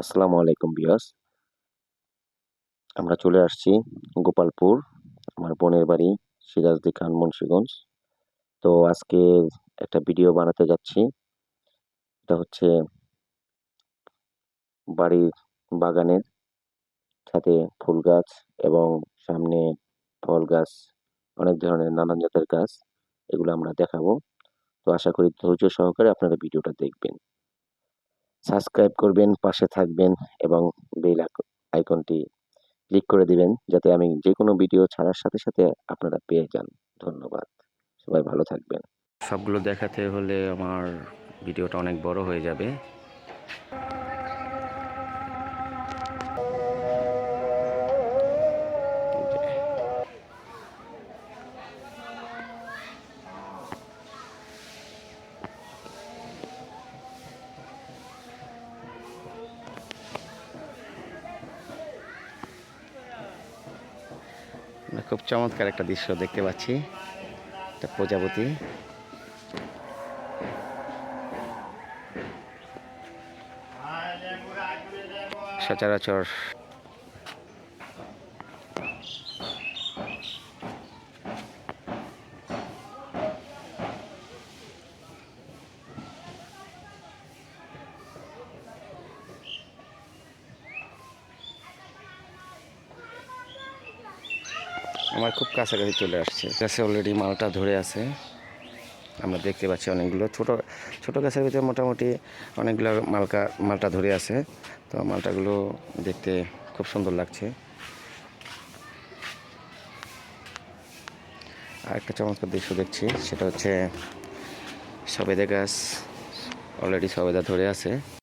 আসসালামু আলাইকুম বিয়াস আমরা চলে আসছি গোপালপুর, আমার বোনের বাড়ি, সিরাজদি খান, মুন্সিগঞ্জ। তো আজকে একটা ভিডিও বানাতে যাচ্ছি। এটা হচ্ছে বাড়ির বাগানের সাথে ফুল গাছ এবং সামনে ফল গাছ, অনেক ধরনের নানান জাতের গাছ, এগুলো আমরা দেখাবো। তো আশা করি ধৈর্য সহকারে আপনারা ভিডিওটা দেখবেন। সাবস্ক্রাইব করবেন, পাশে থাকবেন এবং বেল আইকনটি ক্লিক করে দিবেন যাতে আমি যে কোনো ভিডিও ছাড়ার সাথে সাথে আপনারা পেয়ে যান। ধন্যবাদ। সবাই ভালো থাকবেন। সবগুলো দেখাতে হলে আমার ভিডিওটা অনেক বড় হয়ে যাবে। চমৎকার একটা দৃশ্য দেখতে পাচ্ছি। একটা প্রজাপতি। সচরাচর আমার খুব কাছাকাছি চলে আসছে। গাছে অলরেডি মালটা ধরে আছে। আমরা দেখতে পাচ্ছি অনেকগুলো। ছোট ছোট গাছের ভিতরে মোটামুটি অনেকগুলো মালকা, মালটা ধরে আছে। তো মালটাগুলো দেখতে খুব সুন্দর লাগছে। আর একটা চমৎকার দৃশ্য দেখছি, সেটা হচ্ছে সবেদা গাছ। অলরেডি সবেদা ধরে আছে।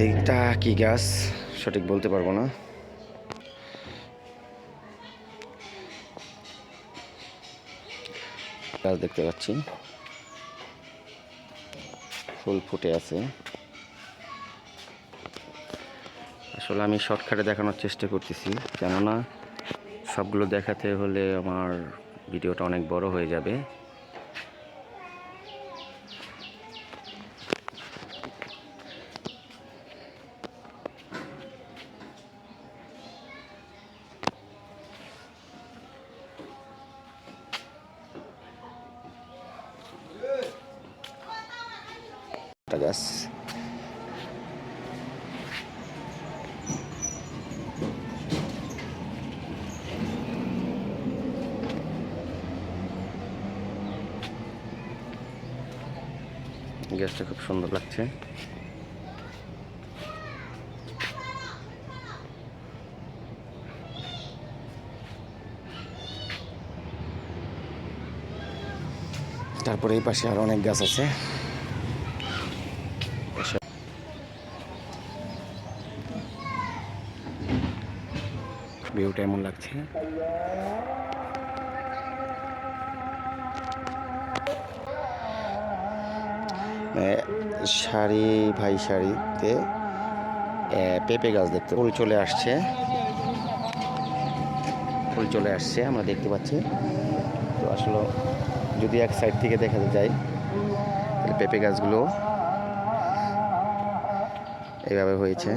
এইটা কি গাছ সঠিক বলতে পারব না। গাছ দেখতে পাচ্ছি। ফুল ফুটে আছে। আসলে আমি শর্টকাটে দেখানোর চেষ্টা করতেছি, কেননা সবগুলো দেখাতে হলে আমার ভিডিওটা অনেক বড় হয়ে যাবে। গাছ গ্যাসটা খুব সুন্দর লাগছে। তারপরে এই পাশে আরও অনেক গাছ আছে। ভিউটা এমন লাগছে। সারি ভাই এ, পেঁপে গাছ দেখতে। ফুল চলে আসছে। ফুল চলে আসছে আমরা দেখতে পাচ্ছি। তো আসলে যদি এক সাইড থেকে দেখা যায় তাহলে পেঁপে গাছগুলো এইভাবে হয়েছে।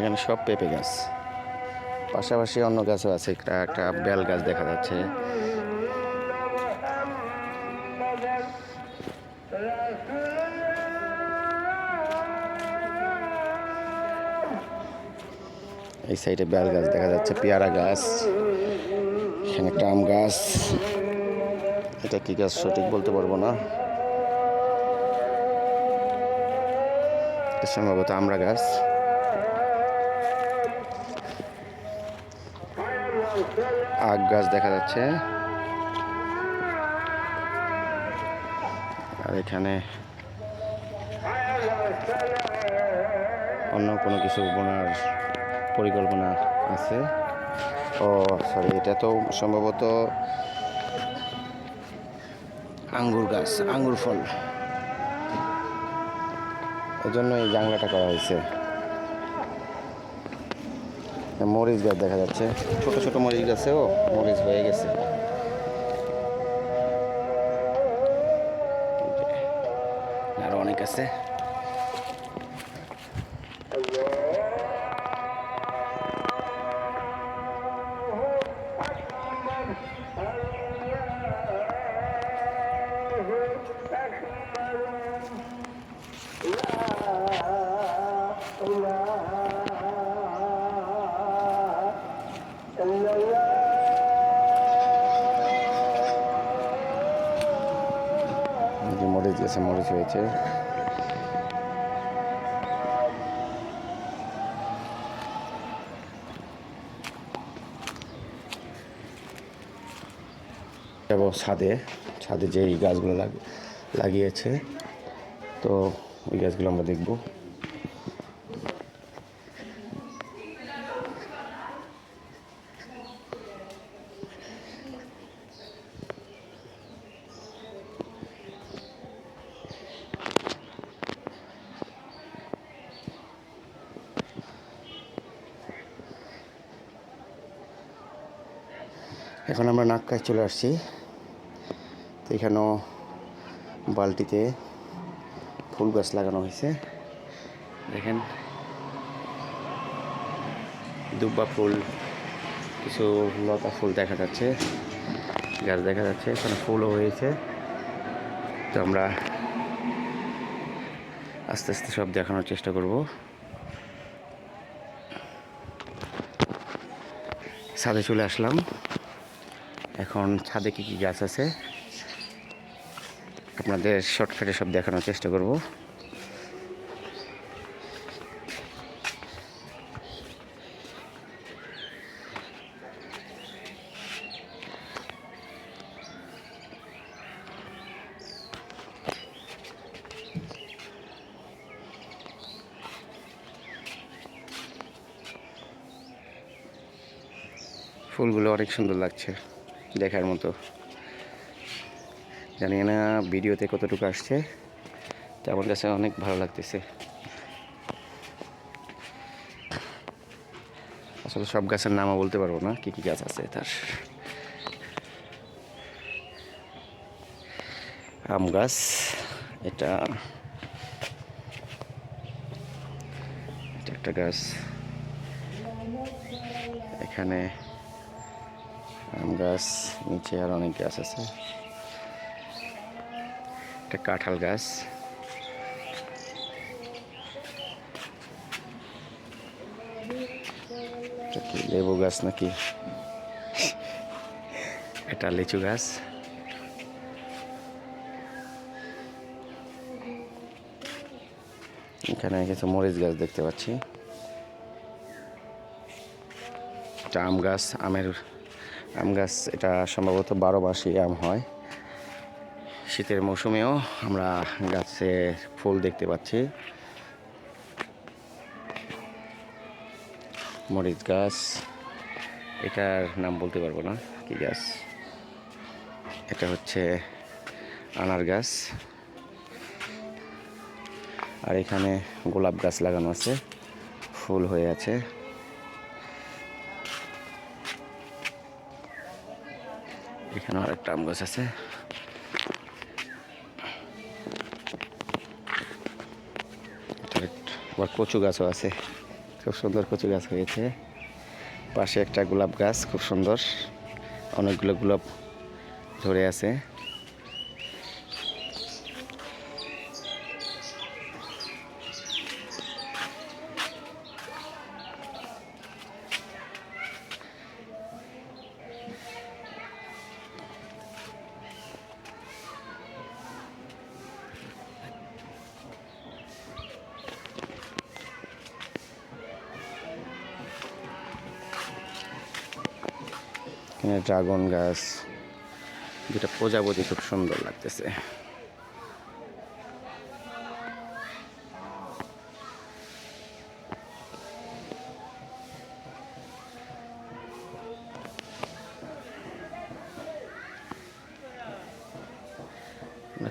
এখানে সব পেঁপে গাছ। পাশাপাশি অন্য গাছও আছে, একটা একটা বেল গাছ দেখা যাচ্ছে। এই সাইডে বেল গাছ দেখা যাচ্ছে, পেয়ারা গাছ, এখানে একটা আম গাছ। এটা কি গাছ সঠিক বলতে পারব না। সম্ভবত আমরা গাছ। আখ গাছ দেখা যাচ্ছে। আর এখানে অন্য কোনো কিছু বোনার পরিকল্পনা আছে। ও সরি এটা তো সম্ভবত আঙ্গুর গাছ, আঙ্গুর ফল। এই জন্য এই জাংলাটা করা হয়েছে। মরিচ গাছ দেখা যাচ্ছে। ছোট ছোট মরিচ গাছেও মরিচ হয়ে গেছে। আরও অনেক আছে। এই মরিচ হয়েছে যাব ছাদে। ছাদে যে এই গাছগুলো লাগ- লাগিয়েছে, তো ওই গাছগুলো আমরা দেখব। এখন চলে আসছি। তো এখানেও বালতিতে ফুল গাছ লাগানো হয়েছে। দেখেন, দুব্বা ফুল, কিছু লতা ফুল দেখা যাচ্ছে, গাছ দেখা যাচ্ছে, এখানে ফুলও হয়েছে। তো আমরা আস্তে আস্তে সব দেখানোর চেষ্টা করব। সাথে চলে আসলাম। এখন ছাদে কী কী গাছ আছে? আপনাদের শর্টকাটে সব দেখানোর চেষ্টা করব। ফুলগুলো অনেক সুন্দর লাগছে। দেখার মতো। জানি না ভিডিওতে কতটুকু আসছে, তো আমার কাছে অনেক ভালো লাগতেছে। আসলে সব গাছের নামও বলতে পারব না, কী কী গাছ আছে তার। আম গাছ, এটা এটা একটা গাছ। এখানে আম গাছ, নিচে আর অনেক গাছ আছে। একটা কাঁঠাল গাছ। লেবু গাছ নাকি? এটা লিচু গাছ। এখানে কিছু মরিচ গাছ দেখতে পাচ্ছি। আম গাছ, আমের আম গাছ, এটা সম্ভবত বারো মাসই আম হয়। শীতের মৌসুমেও আমরা গাছে ফুল দেখতে পাচ্ছি। মরিচ গাছ, এটার নাম বলতে পারব না, কি গাছ? এটা হচ্ছে আনার গাছ। আর এখানে গোলাপ গাছ লাগানো আছে, ফুল হয়ে আছে। এখানে অনেক আম গাছ আছে। আবার কচু গাছও আছে। খুব সুন্দর কচু গাছ হয়েছে। পাশে একটা গোলাপ গাছ, খুব সুন্দর। অনেকগুলো গোলাপ ধরে আছে। ড্রাগন গাছ, যেটা প্রজাপতি খুব সুন্দর লাগতেছে।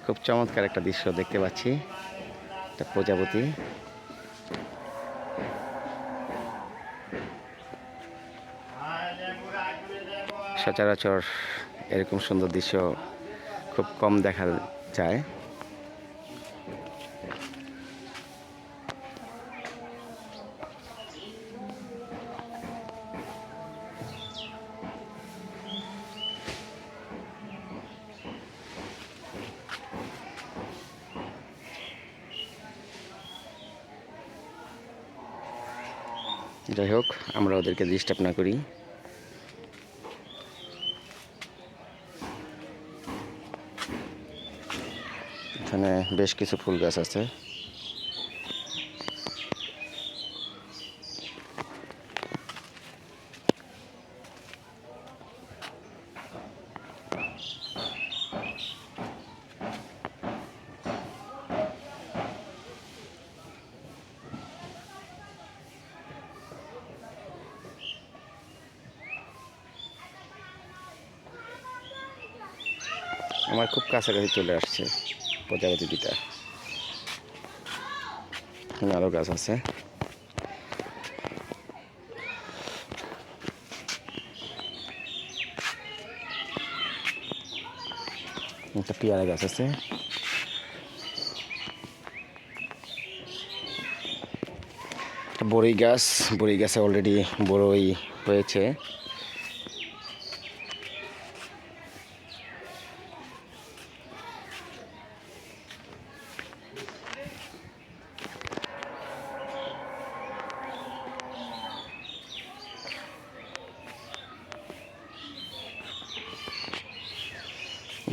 খুব চমৎকার একটা দৃশ্য দেখতে পাচ্ছি, একটা প্রজাপতি। সচরাচর এরকম সুন্দর দৃশ্য খুব কম দেখা যায়। যাই হোক, আমরা ওদেরকে ডিস্টার্ব না করি এখানে বেশ কিছু ফুল গাছ আছে। আমার খুব কাছাকাছি চলে আসছে। প্রজাপতি দুটা এখানে আরও গাছ আছে। একটা পেয়ারা গাছ আছে। বড়ই গাছ, বড়ই গাছে অলরেডি বড়ই হয়েছে।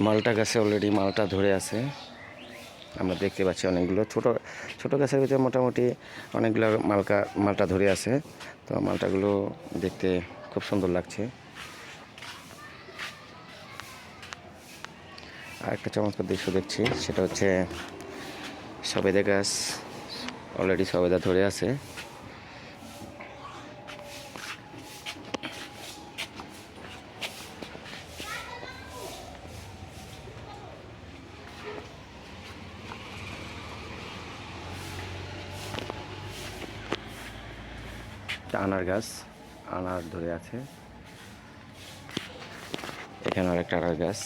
মালটা গাছে অলরেডি মালটা ধরে আছে। আমরা দেখতে পাচ্ছি অনেকগুলো। ছোট ছোট গাছের ভিতরে মোটামুটি অনেকগুলো মালকা, মালটা ধরে আছে। তো মালটাগুলো দেখতে খুব সুন্দর লাগছে। আর একটা চমৎকার দৃশ্য দেখছি, সেটা হচ্ছে সবেদা গাছ। অলরেডি সবেদা ধরে আছে। আনার গাছ, আনার ধরে আছে। এখানে আরেকটা আনার গাছ,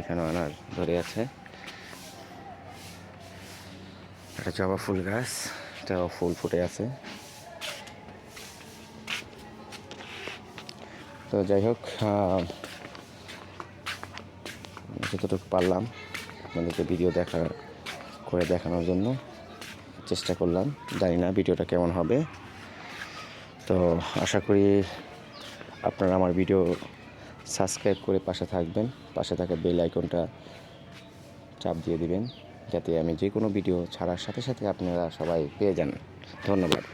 এখানেও আনার ধরে আছে। একটা জবা ফুল গাছ এটাও ফুল ফুটে আছে। তো যাই হোক যতটুকু পারলাম আপনাদেরকে ভিডিও দেখা, করে দেখানোর জন্য চেষ্টা করলাম। জানি না ভিডিওটা কেমন হবে। তো আশা করি আপনারা আমার ভিডিও সাবস্ক্রাইব করে পাশে থাকবেন। পাশে থাকা বেল আইকনটা চাপ দিয়ে দিবেন, যাতে আমি যে কোনো ভিডিও ছাড়ার সাথে সাথে আপনারা সবাই পেয়ে যান। ধন্যবাদ।